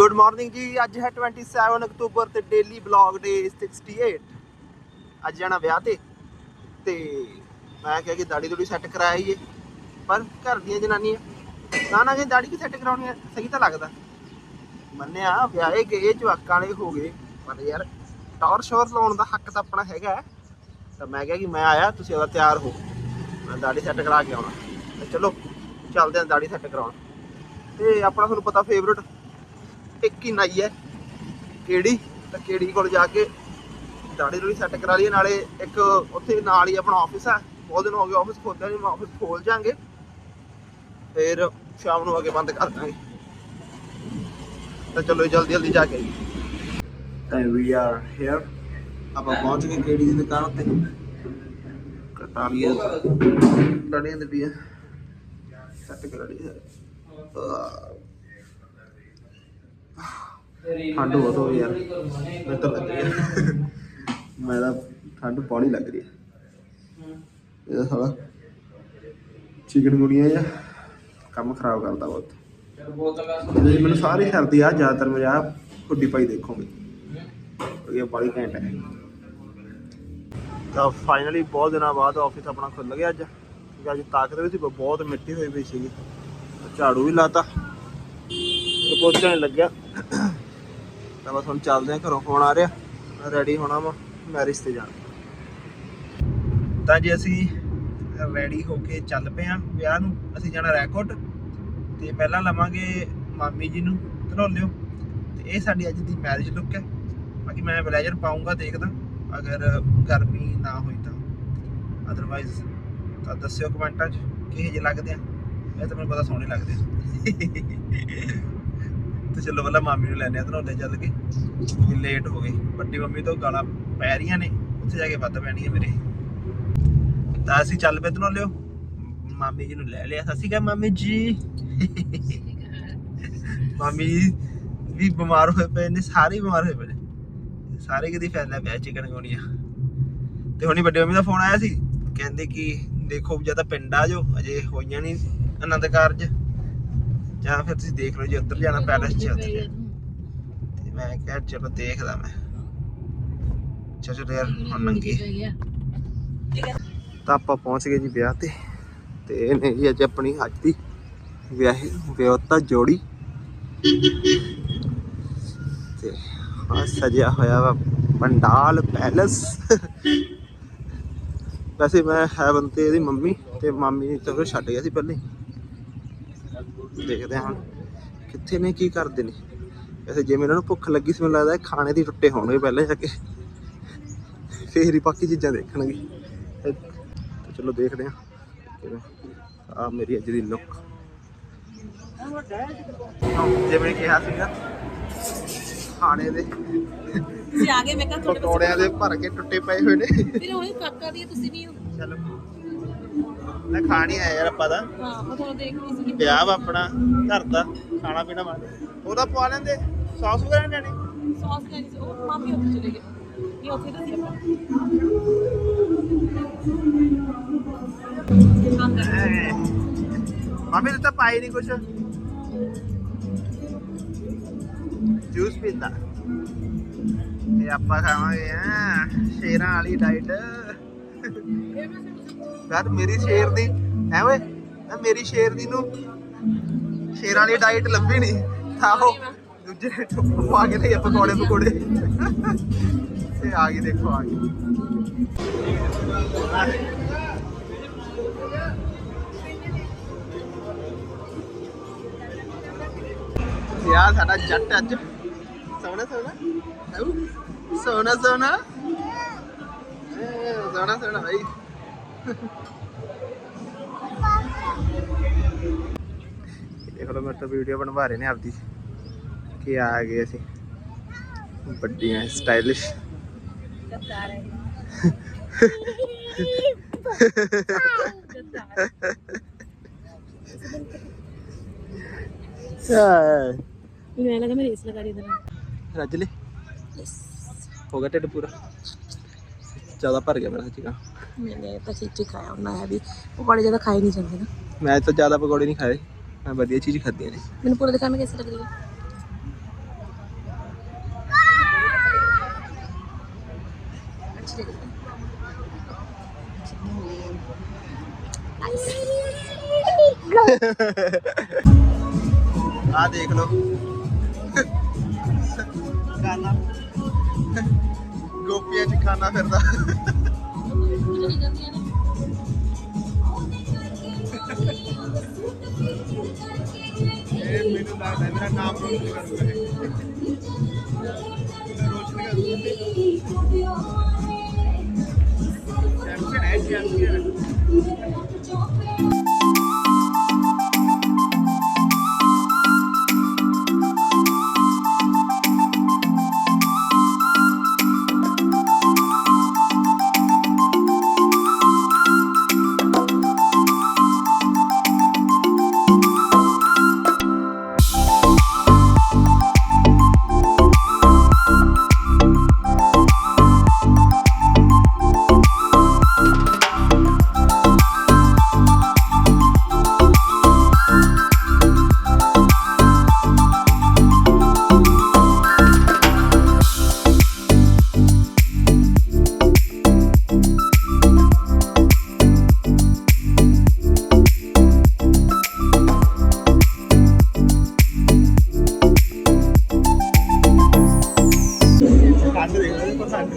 Good morning ਜੀ, ਅੱਜ ਹੈ 27 ਅਕਤੂਬਰ ਤੇ ਡੇਲੀ ਬਲੌਗ ਡੇ 68 ਅੱਜ ਜਾਣਾ ਵਿਆਹ ਤੇ ਤੇ ਮੈਂ ਕਿਹਾ ਕਿ ਦਾੜੀ ਦੂੜੀ ਸੈੱਟ ਕਰਾਈਏ, ਪਰ ਘਰ ਦੀਆਂ ਜਨਾਨੀਆਂ, ਨਾ ਨਾ ਕਿ ਦਾੜੀ ਕਿ ਸੈੱਟ ਕਰਾਉਣੀ ਹੈ ਸਹੀ ਤਾਂ ਲੱਗਦਾ। ਮੰਨਿਆ, ਵਿਆਹੇ ਗਏ, ਜਵਾਕਾਂ ਵਾਲੇ ਹੋ ਗਏ, ਪਰ ਯਾਰ ਟੌਰ ਸ਼ੋਰ ਲਾਉਣ ਦਾ ਹੱਕ ਤਾਂ ਆਪਣਾ ਹੈਗਾ ਤਾਂ ਮੈਂ ਕਿਹਾ ਕਿ ਮੈਂ ਆਇਆ, ਤੁਸੀਂ ਉਹਦਾ ਤਿਆਰ ਹੋ। ਮੈਂ ਦਾੜੀ ਸੈੱਟ ਕਰਾ ਕੇ ਆਉਣਾ। ਚਲੋ, ਚੱਲਦੇ ਆਂ ਦਾੜੀ ਸੈੱਟ ਕਰਾਉਣ। ਤੇ ਆਪਣਾ ਤੁਹਾਨੂੰ ਪਤਾ ਫੇਵਰਟ ਇੱਕ ਹੀ ਨਾਈ ਹੈ। ਕਿਹੜੀ? ਤਾਂ ਕਿਹੜੀ ਕੋਲ ਜਾ ਕੇ ਦਾੜੀ ਦੂੜੀ ਸੈੱਟ ਕਰਾ ਲਈਏ ਨਾਲੇ ਇੱਕ ਉੱਥੇ ਨਾਲ ਹੀ ਆਪਣਾ ਆਫਿਸ ਹੈ ਬਹੁਤ ਦਿਨ ਹੋ ਗਏ ਆਫਿਸ ਖੋਲ੍ਹਿਆ ਨਹੀਂ ਆਫਿਸ ਖੋਲ ਜਾਾਂਗੇ ਫਿਰ ਸ਼ਾਮ ਨੂੰ ਆ ਕੇ ਬੰਦ ਕਰ ਦਾਂਗੇ। ਤਾਂ ਚਲੋ ਜਲਦੀ ਜਲਦੀ ਜਾ ਕੇ ਤਾਂ ਵੀ ਆਰ ਹੇਅਰ ਆਪਾਂ ਪਹੁੰਚ ਗਏ ਕਿਹੜੀ ਦੀ ਦੁਕਾਨ ਉੱਤੇ? ਕਟਾਲੀਆ ਕਟਾਲੀਆ ਦੇ ਵੀ ਸੈੱਟ ਕਰਾ ਲਈ ਹੈ ਠੰਡ ਬਹੁਤ ਹੋ ਯਾਰ। ਮੈਂ ਤਾਂ ਲੱਗ ਰਹੀ ਮੈਂ ਤਾਂ ਠੰਡ ਬਾਹਲੀ ਲੱਗ ਰਹੀ ਹੈ ਇਹ ਸਾਲਾ ਚਿਕਨ ਗੁਨੀਆ ਜਾਂ ਕੰਮ ਖਰਾਬ ਕਰਦਾ ਬਹੁਤ। ਜੇ ਮੈਨੂੰ ਸਾਰੀ ਸਰਦੀ ਆ, ਜ਼ਿਆਦਾਤਰ ਮੈਂ ਆ ਪਾਈ ਦੇਖੋਗੇ। ਇਹ ਬੜੀ ਘੈਂਟ ਹੈ ਤਾਂ ਫਾਈਨਲੀ ਬਹੁਤ ਦਿਨਾਂ ਬਾਅਦ ਆਫਿਸ ਆਪਣਾ ਖੁੱਲ ਗਿਆ ਅੱਜ। ਕਿਉਂਕਿ ਅੱਜ ਤਾਕਤ ਵੀ ਸੀ, ਬਹੁਤ ਮਿੱਟੀ ਹੋਈ ਪਈ ਸੀਗੀ। ਝਾੜੂ ਵੀ ਲਾਤਾ। ਤੇ ਪੋਚਾ ਨਹੀਂ ਲੱਗਿਆ। ਤਾਂ ਬਸ ਹੁਣ ਚੱਲਦੇ ਆ ਘਰੋਂ ਫੋਨ ਆ ਰਿਹਾ। ਰੈਡੀ ਹੋਣਾ ਵਾ ਮੈਰਿਜ ਤੇ ਜਾਣਾ। ਤਾਂ ਜੇ ਅਸੀਂ ਰੈਡੀ ਹੋ ਕੇ ਚੱਲ ਪਏ ਆ ਵਿਆਹ ਨੂੰ। ਅਸੀਂ ਜਾਣਾ ਰੈਕੋਟ। ਤੇ ਪਹਿਲਾਂ ਲਵਾਂਗੇ ਮਾਮੀ ਜੀ ਨੂੰ ਧਨੋਲਿਓ ਤੇ ਇਹ ਸਾਡੀ ਅੱਜ ਦੀ ਮੈਰਿਜ ਲੁੱਕ ਹੈ। ਬਾਕੀ ਮੈਂ ਬਲੇਜ਼ਰ ਪਾਉਂਗਾ ਦੇਖਦਾ, ਅਗਰ ਗਰਮੀ ਨਾ ਹੋਈ ਤਾਂ। ਅਦਰਵਾਈਜ਼ ਤਾਂ ਦੱਸਿਓ ਕਮੈਂਟਾਂ 'ਚ ਕਿਹੋ ਜਿਹੇ ਲੱਗਦੇ ਆ। ਇਹ ਤਾਂ ਮੈਨੂੰ ਪਤਾ ਸੋਹਣੇ ਲੱਗਦੇ ਆ। ਤੇ ਚਲੋ ਪਹਿਲਾਂ ਮਾਮੀ ਨੂੰ ਲੈਣੇ ਆ ਧਨੋਲੇ ਚੱਲ ਕੇ। ਕਿ ਲੇਟ ਹੋ ਗਏ। ਵੱਡੀ ਮੰਮੀ ਤੋਂ ਗਾਲਾਂ ਪੈ ਰਹੀਆਂ ਨੇ। ਉੱਥੇ ਜਾ ਕੇ ਵੱਧ ਪੈਣੀਆਂ ਮੇਰੇ। ਤਾਂ ਅਸੀਂ ਚੱਲ ਪਏ ਧਨੋਲਿਓ ਮਾਮੀ ਜੀ ਨੂੰ ਲੈ ਲਿਆ। ਸਤਿ ਸ਼੍ਰੀ ਅਕਾਲ ਮਾਮੀ ਜੀ। ਮਾਮੀ ਜੀ ਵੀ ਬਿਮਾਰ ਹੋਏ ਪਏ ਨੇ, ਸਾਰੇ ਬਿਮਾਰ ਹੋਏ ਪਏ ਨੇ। ਸਾਰੇ ਕਿਤੇ ਫੈਲਿਆ ਪਿਆ ਚਿਕਨ ਗੋਨੀਆ। ਤੇ ਹੁਣੀ ਵੱਡੇ ਮੰਮੀ ਦਾ ਫੋਨ ਆਇਆ ਸੀ। ਕਹਿੰਦੇ ਕਿ ਦੇਖੋ ਜਾਂ ਤਾਂ ਪਿੰਡ ਆ ਜਾਓ। ਅਜੇ ਹੋਈਆਂ ਨਹੀਂ ਆਨੰਦ ਕਾਰਜ। ਜਾਂ ਫਿਰ ਤੁਸੀਂ ਦੇਖ ਲਓ ਜੇ ਉੱਧਰ ਜਾਣਾ ਪੈਲਸ ਚ ਤੇ ਮੈਂ ਕਿਹਾ ਚਲੋ ਦੇਖਦਾ ਮੈਂ। ਚਲੋ ਚਲੋ ਯਾਰ ਹੁਣ ਨੰਗੀ ਤਾਂ ਆਪਾਂ ਪਹੁੰਚ ਗਏ ਜੀ ਵਿਆਹ ਤੇ। ਤੇ ਇਹ ਨੇ ਜੀ ਅੱਜ ਆਪਣੀ ਅੱਜ ਦੀ ਵਿਆਹ ਵਿਆਹਤਾ ਜੋੜੀ। ਤੇ ਆ ਸਜਿਆ ਹੋਇਆ ਵਾ ਪੰਡਾਲ ਪੈਲਸ। ਵੈਸੇ ਮੈਂ ਹੈਵਨ ਤੇ ਇਹਦੀ ਮੰਮੀ ਤੇ ਮਾਮੀ ਤਾਂ ਛੱਡ ਗਿਆ ਸੀ ਪਹਿਲੇ। ਹੀ। ਦੇਖਦੇ ਹਾਂ ਕਿੱਥੇ ਨੇ ਕੀ ਕਰਦੇ ਨੇ। ਵੈਸੇ ਜੇ ਇਹਨਾਂ ਨੂੰ ਭੁੱਖ ਲੱਗੀ ਸੀ ਮੈਨੂੰ ਲੱਗਦਾ ਖਾਣੇ ਦੀ ਟੁੱਟੇ ਹੋਣਗੇ ਪਹਿਲੇ ਜਾ ਕੇ। ਫੇਰ ਹੀ ਬਾਕੀ ਚੀਜ਼ਾਂ ਦੇਖਣਗੇ। ਤੇ ਚਲੋ ਦੇਖਦੇ ਹਾਂ। ਆ ਮੇਰੀ ਅੱਜ ਦੀ ਲੁੱਕ ਜਿਵੇਂ ਕਿਹਾ ਸੀਗਾ ਖਾਣੇ ਦੇ ਤੁਸੀਂ ਆ ਗਏ ਮੈਂ ਕਿਹਾ ਤੁਹਾਡੇ ਪਕੌੜਿਆਂ ਦੇ ਭਰ ਕੇ ਟੁੱਟੇ ਪਏ ਹੋਏ ਨੇ। ਫਿਰ ਉਹੀ ਕਾਕਾ ਦੀ ਤੁਸੀਂ ਵੀ ਚਲੋ। ਮੈਂ ਖਾਣੀ ਆਇਆ ਯਾਰ ਆਪਾਂ ਦਾ। ਹਾਂ ਮੈਂ ਤੁਹਾਨੂੰ ਦੇਖ ਰਹੀ ਸੀ ਵਿਆਹ ਵਾ ਆਪਣਾ ਘਰ ਦਾ ਖਾਣਾ ਪੀਣਾ ਵਾ। ਉਹਦਾ ਪਵਾ ਲੈਂਦੇ? ਸੌਸ ਵਗੈਰਾ ਨੀ ਲੈਣੀ? ਸੌਸ ਲੈਣੀ ਸੀ ਉਹ ਮਾਮੀ ਉੱਥੇ ਚਲੇ ਗਏ। ਇਹ ਉੱਥੇ ਤਾਂ ਸੀ ਆਪਾਂ ਕੰਮ ਕਰ ਐ। ਮੰਮੀ ਨੇ ਤਾਂ ਪਾਈ ਨਹੀਂ ਕੁਛ। ਜੂਸ ਪੀਂਦਾ। ਤੇ ਆਪਾਂ ਖਾਵਾਂਗੇ ਆ ਸ਼ੇਰਾਂ ਵਾਲੀ ਡਾਈਟ ਯਾਰ ਮੇਰੀ ਸ਼ੇਰ ਦੀ ਐ ਓਏ ਐ ਮੇਰੀ ਸ਼ੇਰ ਦੀ ਨੂੰ ਸ਼ੇਰਾਂ ਵਾਲੀ ਡਾਈਟ ਲੱਭੀ ਨਹੀਂ ਆਹੋ ਦੂਜੇ ਟੁੱਪ ਪਾ ਕੇ ਲਈ ਪਕੌੜੇ ਪਕੌੜੇ ਤੇ ਆ ਗਈ ਦੇਖੋ ਆ ਗਈ ਯਾਰ ਸਾਡਾ ਜੱਟ ਅੱਜ ਸੋਹਣਾ ਸੋਹਣਾ ਆਊ, ਸੋਹਣਾ ਸੋਹਣਾ ਏ, ਸੋਹਣਾ ਸੋਹਣਾ ਭਾਈ ਦੇਖ ਲਓ ਮੇਰੇ ਤੋਂ ਵੀਡੀਓ ਬਣਵਾ ਰਹੇ ਨੇ ਆਪਦੀ ਕੀ ਆ ਗਏ ਅਸੀਂ। ਵੱਡੀਆਂ ਸਟਾਈਲਿਸ਼ ਹਾਂ ਮੈਨੂੰ ਐਂ ਲੱਗਾ ਮੈਂ ਰੇਸ ਲਗਾ ਰਹੀ ਇਧਰ ਰੱਜ ਲੈ ਹੋ ਗਿਆ ਢਿੱਡ ਪੂਰਾ। ਜ਼ਿਆਦਾ ਭਰ ਗਿਆ ਮੇਰਾ ਸੱਚੀ ਕਹਾਂ मैंने तो खींची खाया ना है भी वो बड़े ज़्यादा खाए नहीं जाते ना ਮੈਂ ਤਾਂ ਜ਼ਿਆਦਾ ਪਕੌੜੇ ਨਹੀਂ ਖਾਏ ਮੈਂ ਵਧੀਆ ਚੀਜ਼ ਖਾਧੀਆਂ ਨੇ मैंने पूरा दिखाया मैं कैसे लग रही है अच्छी लग रही है ਆ ਦੇਖ ਲਓ ਗਾਨਾ ਗੋਪੀਆਂ ਚ ਖਾਣਾ ਫਿਰਦਾ ਇਹ ਮੈਨੂੰ ਲੱਗਦਾ ਮੇਰਾ ਨਾਮ ਰੋਸ਼ਨ ਕਰੂਗਾ ਇਹ ਰੋਸ਼ਨ ਕਰੂਗਾ ਚੈਂਪੀਅਨ ਹੈ ਚੈਂਪੀਅਨ ਕੱਢ ਦੇਖ ਪਸੰਦ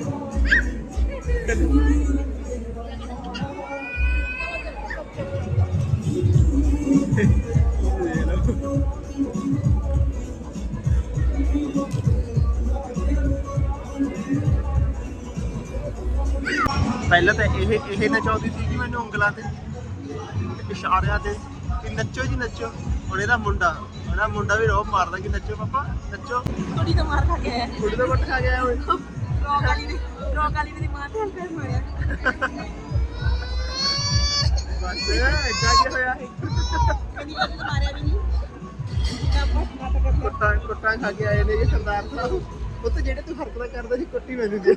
ਪਹਿਲਾਂ ਤਾਂ ਇਹ ਇਹ ਨਚਾਉਂਦੀ ਸੀ ਜੀ ਮੈਨੂੰ ਉਂਗਲਾਂ ਤੇ ਇਸ਼ਾਰਿਆਂ ਤੇ ਕਿ ਨੱਚੋ ਜੀ ਨੱਚੋ, ਹੁਣ ਇਹਦਾ ਮੁੰਡਾ। ਇਹਦਾ ਮੁੰਡਾ ਵੀ ਰੋਪ ਮਾਰਦਾ ਕਿ ਨੱਚੋ ਪਾਪਾ ਨੱਚੋ। ਥੋੜੀ ਤਾਂ ਮਾਰ ਖਾ ਆਇਆ। ਕੁੜੀ ਦਾ ਵੱਟ ਖਾ ਗਿਆ ਓਏ ਰੋਕ ਵਾਲੀ ਨੇ ਰੋਕ ਵਾਲੀ ਦੀ ਮਾਂ ਤੇ ਹਲਕਾ ਹੋਇਆ ਬਸ ਇੱਦਾਂ ਕੀ ਹੋਇਆ? ਕਦੀ ਕਦੀ ਮਾਰਿਆ ਵੀ ਨਹੀਂ ਕੁੱਟਾਂ ਕੁੱਟਾਂ ਖਾ ਕੇ ਆਏ ਨੇ ਜੀ ਸਰਦਾਰ ਸਾਹਿਬ। ਉੱਥੇ ਜਿਹੜੇ ਤੂੰ ਹਰਕਤਾਂ ਕਰਦਾ ਸੀ ਕੁੱਟੀ ਮੈਨੂੰ ਦੇ।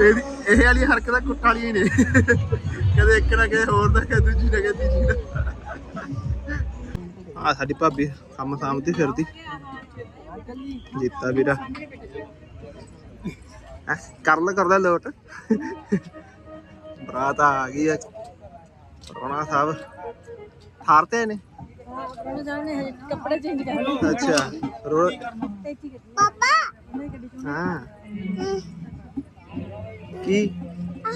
ਇਹਦੀ ਇਹ ਵਾਲੀ ਹਰਕਤਾਂ ਕੁੱਟ ਵਾਲੀਆਂ ਹੀ ਨੇ। ਕਦੇ ਇੱਕ ਨਾ ਕਦੇ ਹੋਰ ਦਾ ਕਦੇ ਦੂਜੀ ਨਾ ਕਦੇ ਤੀਜੀ ਦਾ ਆ ਸਾਡੀ ਭਾਬੀ ਕੰਮ ਸਾਂਭਦੀ ਫਿਰਦੀ। ਜੀਤਾ ਵੀਰਾ। ਕਰ ਲੈ ਕਰ ਲੈ ਲੋਟ। ਬਰਾਤ ਆ ਗਈ ਆ ਰੋਣਾ ਸਾਹਿਬ। ਹਾਰਤੇ ਨੇ? ਕੱਪੜੇ ਚੇਂਜ ਕਰ ਅੱਛਾ ਰੋ ਪਾਪਾ। ਹਾਂ। ਕੀ? ਆਹ।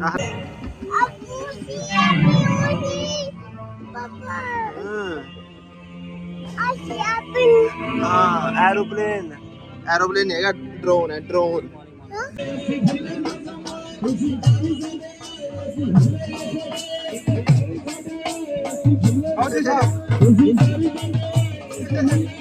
ਹਾਂ ਹਾਂ ਐਰੋਪਲੇਨ ਐਰੋਪਲੇਨ ਹੈਗਾ ਡਰੋਨ ਹੈ ਡਰੋਨ ਆਉਂਦੇ ਸਾਹਿਬ ਸ਼ਾਬਾ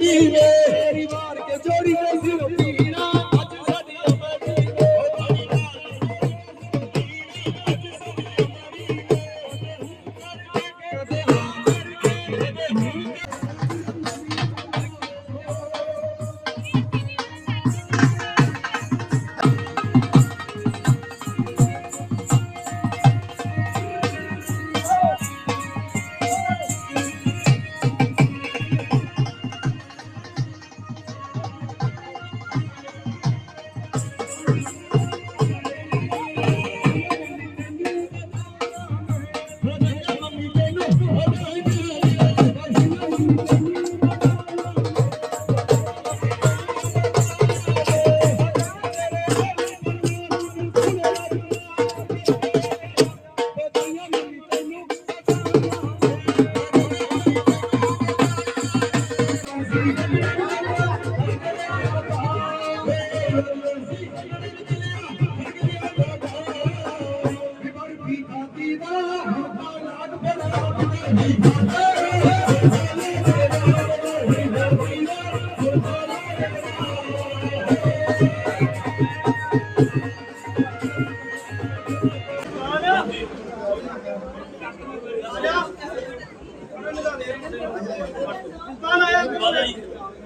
ਸਾਡੀ ਅਮਰੀ ਵੇ ਤੇਰੀ ਮਾਰ ਕੇ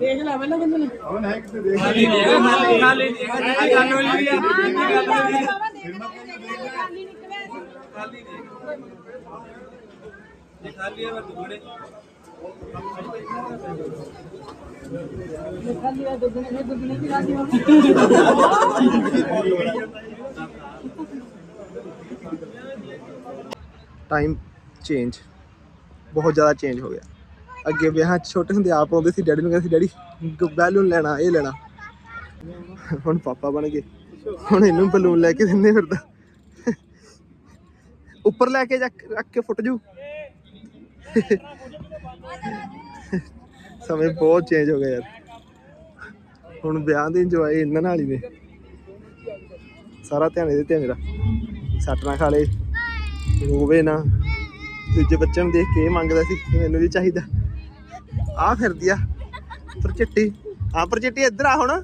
देख ला कौन है देख ले टाइम चेंज बहुत ज़्यादा चेंज हो गया। ਅੱਗੇ ਵਿਆਹਾਂ 'ਚ ਛੋਟੇ ਹੁੰਦੇ ਆਪ ਆਉਂਦੇ ਸੀ, ਡੈਡੀ ਨੂੰ ਕਹਿੰਦੇ ਸੀ, ਡੈਡੀ ਬੈਲੂਨ ਲੈਣਾ, ਇਹ ਲੈਣਾ। ਹੁਣ ਪਾਪਾ ਬਣ ਗਏ। ਹੁਣ ਇਹਨੂੰ ਬਲੂਨ ਲੈ ਕੇ ਦਿੰਦੇ ਫਿਰਦਾ। ਉੱਪਰ ਲੈ ਕੇ ਜਾ ਰੱਖ ਕੇ ਫੁੱਟ ਜੂ। ਸਮੇਂ ਬਹੁਤ ਚੇਂਜ ਹੋ ਗਿਆ ਯਾਰ। ਹੁਣ ਵਿਆਹ ਦੇ ਇੰਜੋਏ ਇਹਨਾਂ ਨਾਲ ਹੀ ਨੇ। ਸਾਰਾ ਧਿਆਨ ਇਹਦੇ ਤੇ ਮੇਰਾ ਸੱਟ ਨਾ ਖਾ ਲੇ। ਰੋਵੇ ਨਾ। ਦੂਜੇ ਬੱਚੇ ਨੂੰ ਦੇਖ ਕੇ ਇਹ ਮੰਗਦਾ ਸੀ ਕਿ ਮੈਨੂੰ ਵੀ ਚਾਹੀਦਾ। ਆ ਫਿਰਦੀ ਆ। ਪਰ ਚਿੱਟੀ। ਆ ਪਰ ਚਿੱਟੀ, ਇੱਧਰ ਆ ਹੁਣ।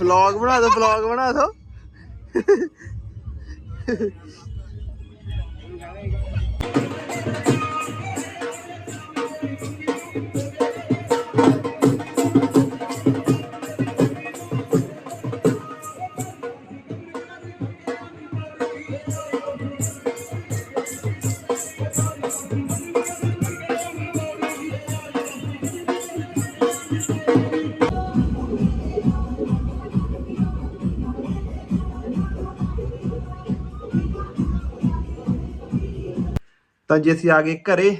ਵਲੌਗ ਬਣਾ ਦੋ ਵਲੌਗ ਬਣਾ ਦੋ। ਤਾਂ ਜੀ ਅਸੀਂ ਆ ਗਏ ਘਰੇ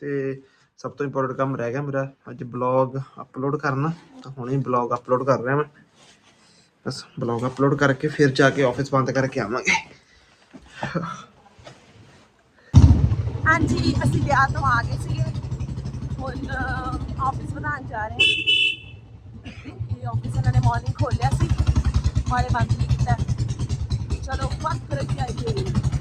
ਤੇ ਸਭ ਤੋਂ ਇੰਪੋਰਟੈਂਟ ਕੰਮ ਰਹਿ ਗਿਆ ਮੇਰਾ। ਅੱਜ ਬਲੌਗ ਅਪਲੋਡ ਕਰਨਾ, ਤਾਂ ਹੁਣੇ ਬਲੌਗ ਅਪਲੋਡ ਕਰ ਰਿਹਾ ਮੈਂ। ਬਸ ਬਲੌਗ ਅਪਲੋਡ ਕਰਕੇ ਫਿਰ ਜਾ ਕੇ ਆਫਿਸ ਬੰਦ ਕਰਕੇ ਆਵਾਂਗੇ। ਹਾਂਜੀ, ਅਸੀਂ ਵਿਆਹ ਤੋਂ ਆ ਗਏ ਸੀਗੇ। ਹੁਣ ਆਫਿਸ ਬਣਾਉਣ ਜਾ ਰਹੇ ਹਾਂ। ਇਹ ਆਫਿਸ ਇਹਨਾਂ ਨੇ ਮਾਰਨਿੰਗ ਖੋਲਿਆ ਸੀ। ਮਾਰੇ ਬੰਦ ਨਹੀਂ ਕੀਤਾ। ਚਲੋ ਵਕਤ ਕਰ ਕੇ ਆਈਏ।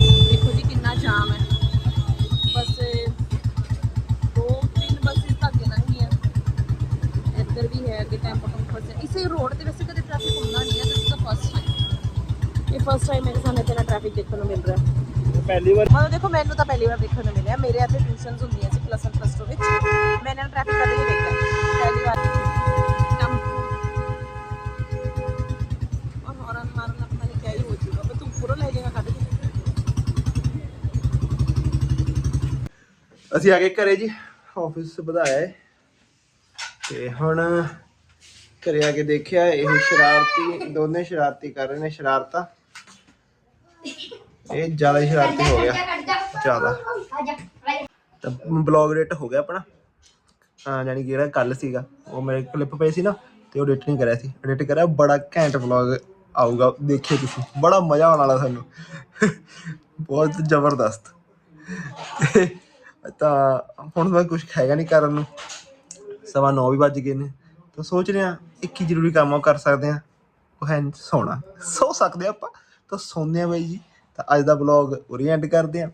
ਦੇਖੋ ਜੀ ਕਿੰਨਾ ਜਾਮ ਹੈ। ਬਸ ਦੋ ਤਿੰਨ ਬੱਸਿਸ ਧੱਕੇ ਲੰਘੀਆਂ ਇੱਧਰ ਵੀ ਹੈ ਕਿ ਟੈਂਪੋ ਕੰਫਰਟ ਇਸੇ ਰੋਡ ਤੇ ਵੈਸੇ ਕਦੇ ਟ੍ਰੈਫਿਕ ਹੁੰਦਾ ਨਹੀਂ ਹੈ ਦਿਸ ਦਾ ਫਸਟ ਟਾਈਮ ਇਹ ਫਸਟ ਟਾਈਮ ਮੇਰੇ ਸਾਹਮਣੇ ਇਤਨਾ ਟ੍ਰੈਫਿਕ ਦੇਖਣ ਨੂੰ ਮਿਲ ਰਿਹਾ। ਹੈ ਪਹਿਲੀ ਵਾਰ ਮਤਲਬ ਦੇਖੋ ਮੈਨੂੰ ਤਾਂ ਪਹਿਲੀ ਵਾਰ ਦੇਖਣ ਨੂੰ ਮਿਲਿਆ। ਮੇਰੇ ਇੱਥੇ ਟਿਊਸ਼ਨਸ ਹੁੰਦੀਆਂ ਸੀ ਪਲੱਸ 1 ਪਲੱਸ 2 ਵਿੱਚ। ਮੈਂ ਇਹਨਾਂ ਟ੍ਰੈਫਿਕ ਕਦੇ ਨਹੀਂ ਦੇਖਿਆ। ਪਹਿਲੀ ਵਾਰ। ਅਸੀਂ ਆ ਗਏ ਘਰੇ ਜੀ ਆਫਿਸ ਵਧਾਇਆ ਹੈ ਤੇ ਹੁਣ ਘਰੇ ਆ ਕੇ ਦੇਖਿਆ, ਇਹ ਸ਼ਰਾਰਤੀ, ਦੋਨੇ ਸ਼ਰਾਰਤੀ ਕਰ ਰਹੇ ਨੇ, ਸ਼ਰਾਰਤਾਂ। ਇਹ ਜ਼ਿਆਦਾ ਹੀ ਸ਼ਰਾਰਤੀ ਹੋ ਗਿਆ, ਜ਼ਿਆਦਾ। ਤਾਂ ਬਲੌਗ ਰੇਟ ਹੋ ਗਿਆ ਆਪਣਾ। ਹਾਂ ਯਾਨੀ ਕਿ ਜਿਹੜਾ ਕੱਲ ਸੀਗਾ, ਉਹ ਮੇਰੇ ਕਲਿੱਪ ਪਏ ਸੀ ਨਾ, ਤੇ ਉਹ ਐਡਿਟ ਨਹੀਂ ਕਰਿਆ ਸੀ। ਐਡਿਟ ਕਰਿਆ, ਬੜਾ ਘੈਂਟ ਵਲੌਗ ਆਊਗਾ, ਦੇਖਿਓ ਤੁਸੀਂ। ਬੜਾ ਮਜ਼ਾ ਆਉਣ ਵਾਲਾ ਤੁਹਾਨੂੰ ਬਹੁਤ ਜ਼ਬਰਦਸਤ। ਤਾਂ ਹੁਣ ਮੈਂ ਕੁਝ ਹੈਗਾ ਨਹੀਂ ਕਰਨ ਨੂੰ। ਸਵਾ 9 ਵੀ ਵੱਜ ਗਏ ਨੇ। ਤਾਂ ਸੋਚ ਰਹੇ ਰਿਹਾ ਇੱਕ ਹੀ ਜ਼ਰੂਰੀ ਕੰਮ ਉਹ ਕਰ ਸਕਦੇ ਆ ਉਹ ਹੈ ਸੌਣਾ। ਸੋ ਸਕਦੇ ਆਪਾਂ। ਤਾਂ ਸੌਂਦੇ ਆ ਬਾਈ ਜੀ। ਤਾਂ ਅੱਜ ਦਾ ਵਲੌਗ ਉਰੇ ਐਂਡ ਕਰਦੇ ਆ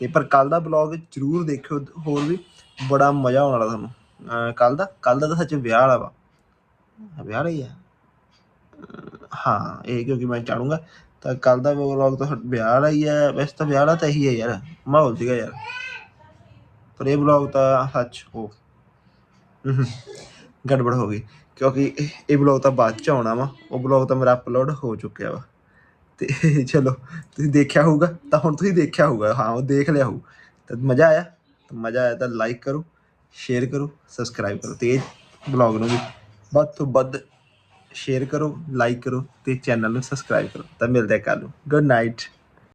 ਤੇ ਪਰ ਕੱਲ ਦਾ ਵਲੌਗ ਜਰੂਰ ਦੇਖਿਓ। ਹੋਰ ਵੀ ਬੜਾ ਮਜ਼ਾ ਆਉਣ ਵਾਲਾ ਤੁਹਾਨੂੰ। ਕੱਲ ਦਾ ਕੱਲ ਦਾ ਤਾਂ ਸੱਚ ਵਿਆਹ ਵਾਲਾ ਵਾ। ਵਿਆਹ ਲਈ ਆ। ਹਾਂ, ਇਹ ਕਿਉਂਕਿ ਮੈਂ ਚਾਹੂੰਗਾ। ਤਾਂ ਕੱਲ ਦਾ ਵਲੌਗ ਤਾਂ ਵਿਆਹ ਵਾਲਾ ਹੀ ਹੈ ਵੈਸੇ ਤਾਂ ਵਿਆਹ ਵਾਲਾ ਤਾਂ ਇਹੀ ਹੈ ਯਾਰ। ਮਾਹੌਲ ਸੀਗਾ ਯਾਰ। ਪਰ ਇਹ ਵਲੌਗ ਤਾਂ ਸੱਚ ਉਹ ਹਮ, ਗੜਬੜ ਹੋ ਗਈ। ਕਿਉਂਕਿ ਇਹ- ਵਲੌਗ ਤਾਂ ਬਾਅਦ ਚ ਆਉਣਾ ਵਾ। ਉਹ ਵਲੌਗ ਤਾਂ ਮੇਰਾ ਅਪਲੋਡ ਹੋ ਚੁੱਕਿਆ ਵਾ। ਤੇ ਚਲੋ ਤੁਸੀਂ ਦੇਖਿਆ ਹੋਊਗਾ। ਤਾਂ ਹੁਣ ਤੁਸੀਂ ਦੇਖਿਆ ਹੋਊਗਾ। ਹਾਂ ਉਹ ਦੇਖ ਲਿਆ ਹੋਊ। ਤਾਂ ਮਜ਼ਾ ਆਇਆ। ਤਾਂ ਮਜ਼ਾ ਆਇਆ ਤਾਂ ਲਾਈਕ ਕਰੋ ਸ਼ੇਅਰ ਕਰੋ ਸਬਸਕ੍ਰਾਈਬ ਕਰੋ। ਤੇ ਇਹ ਵਲੌਗ ਨੂੰ ਵੀ ਵੱਧ ਤੋਂ ਵੱਧ ਸ਼ੇਅਰ ਕਰੋ ਲਾਈਕ ਕਰੋ ਤੇ ਚੈਨਲ ਨੂੰ ਸਬਸਕ੍ਰਾਈਬ ਕਰੋ। ਤਾਂ ਮਿਲਦੇ ਆ ਕੱਲ ਨੂੰ। Good night